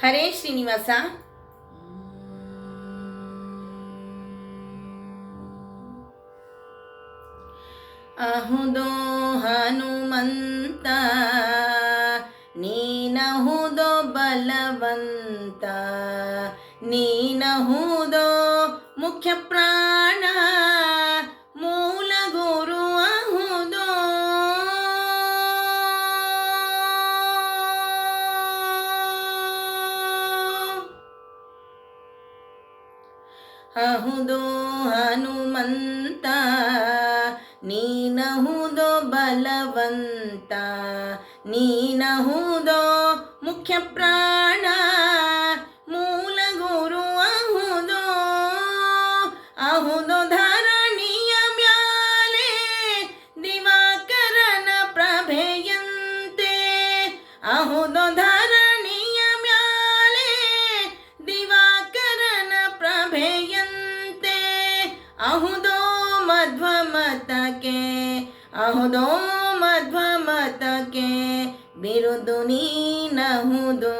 ಹರೇ ಶ್ರೀನಿವಾಸ. ಅಹುದೋ ಹನುಮಂತ ನೀನಹುದೋ ಬಲವಂತ ನೀನಹುದೋ ಮುಖ್ಯ ಪ್ರಾಣ ಅಹುದೋ ಹನುಮಂತ ನೀನಹುದೋ ಬಲವಂತ ನೀನಹುದೋ ಮುಖ್ಯ ಪ್ರಾಣ ಅಹುದೋ ಮಧ್ವ ಮತಕ್ಕೆ ಬಿರುದು ನೀನಹುದೋ?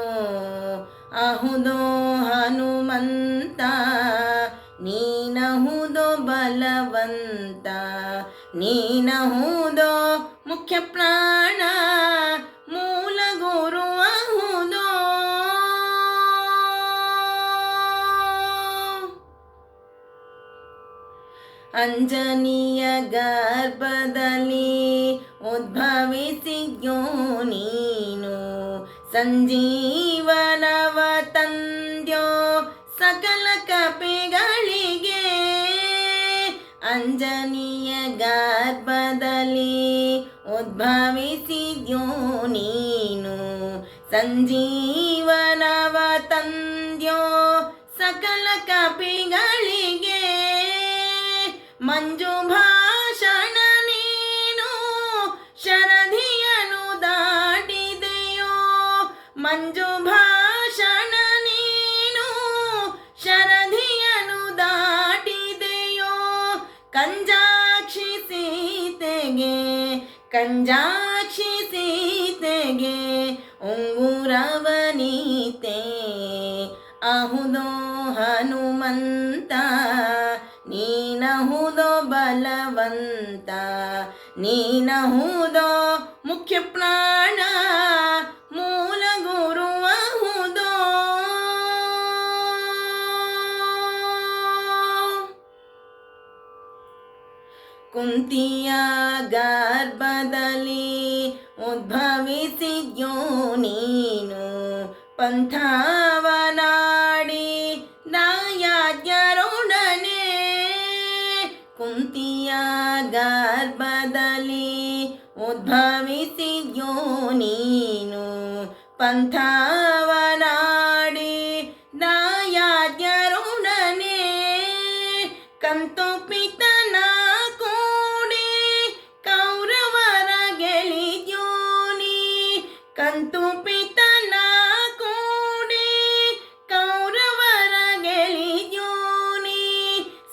ಅಹುದೋ ಹನುಮಂತ ನೀನಹುದೋ ಬಲವಂತ ನೀನಹುದೋ ಮುಖ್ಯ ಪ್ರಾಣ. ಅಂಜನಿಯ ಗರ್ಭದಲ್ಲಿ ಉದ್ಭವಿಸಿದ್ಯೋ ನೀನು? ಸಂಜೀವನವ ತಂದ್ಯೋ ಸಕಲ ಕಪಿಗಳಿಗೆ? ಅಂಜನಿಯ ಗರ್ಭದಲ್ಲಿ ಉದ್ಭವಿಸಿದ್ಯೋ ನೀನು? ಸಂಜೀವನವ ತಂದ್ಯೋ ಸಕಲ ಕಪಿಗಳಿಗೆ ಕಂಜಾಕ್ಷಿ ಸೀತೆಗೆ ಉಂಗುರವನೀತೆ. ಅಹುದೋ ಹನುಮಂತ ನೀನಹುದೋ ಬಲವಂತ ನೀನಹುದೋ ಮುಖ್ಯ ಪ್ರಾಣ ಕುಂತಿಯ ಗರ್ಭದಲ್ಲಿ ಉದ್ಭವಿಸಿದ್ಯೋ ನೀನು? ಪಂಥವನಾಡಿ ನಾಯಾಜ್ಞರೊಡನೆ ಕುಂತಿಯ ಗರ್ಭದಲ್ಲಿ ಉದ್ಭವಿಸಿದ್ಯೋ ನೀನು? ಪಂಥವನಾಡಿ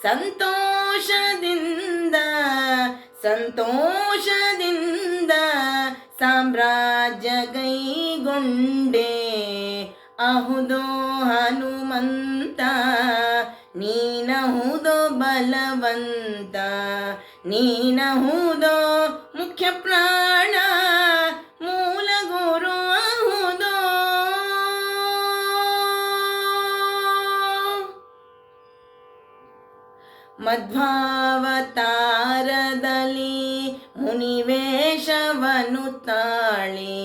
ಸಂತೋಷದಿಂದ ಸಂತೋಷದಿಂದ ಸಾಮ್ರಾಜ್ಯ ಕೈಗೊಂಡೆ. ಅಹುದೋ ಹನುಮಂತ ನೀನಹುದೋ ಬಲವಂತ ನೀನಹುದೋ ಮುಖ್ಯ ಪ್ರಾಣ ಮಧ್ವಾವತಾರದಲ್ಲಿ ಮುನಿವೇಶವನು ತಾಳಿ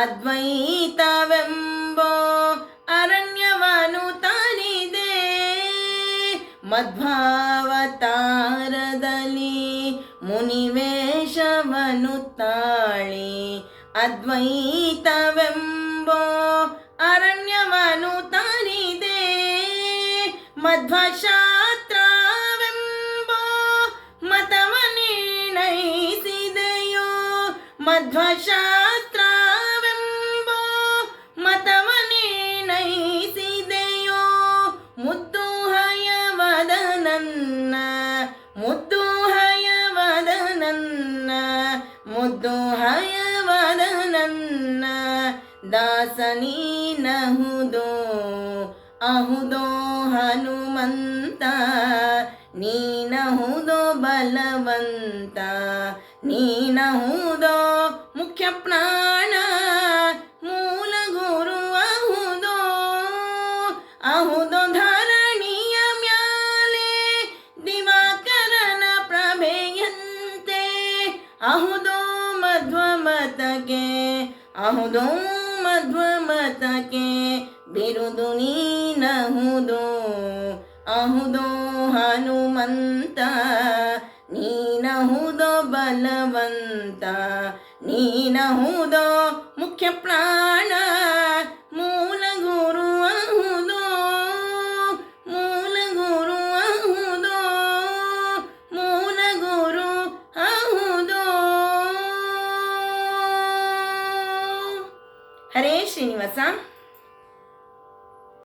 ಅದ್ವೈತವೆಂಬೋ ಅರಣ್ಯವನು ತಾನಿದೆ ಮಧ್ವಾವತಾರದಲ್ಲಿ ಮುನಿವೇಶವನು ತಾಳಿ ಅದ್ವೈತವೆಂಬೋ ಅರಣ್ಯವನು ತಾನಿದೆ ಮಧ್ವಶಾಸ್ತ್ರವೆಂಬೋ ಮಧ್ವಶಾಸ್ತ್ರವೆಂಬೋ ಮತವನಿರ್ಣಯಿಸಿದೆಯೋ ಮುದ್ದು ಹಯವದ ನನ್ನ ಮುದ್ದು ಹಯವದ ನನ್ನ ಮುದ್ದು ಹಯವದ ನನ್ನ ದಾಸನಿಗೆ ನೀನಹುದೋ ಅಹುದೋ ಹನುಮಂತ ನೀನಹುದೋ ಬಲವಂತ ನೀನಹುದೋ ಪ್ರಾಣ ಮೂಲ ಗುರು ಅಹುದೋ ಅಹುದೋ ಧರಣಿಯ ಮ್ಯಾಲೆ ದಿವಾಕರನ ಪ್ರಭೆಯಂತೆ. ಅಹುದೋ ಮಧ್ವಮತಕ್ಕೆ ಅಹುದೋ ಮಧ್ವಮತಕ್ಕೆ ಬಿರುದು ನೀನಹುದೋ, ಅಹುದೋ ಹನುಮಂತ ನೀನಹುದೋ ಬಲವಂತ. ನೀನಹುದೋ ಮುಖ್ಯ ಪ್ರಾಣ ಮೂಲ ಗುರು ಮೂಲ ಗುರು ಮೂಲ ಗುರು ಹರೇ ಶ್ರೀನಿವಾಸ.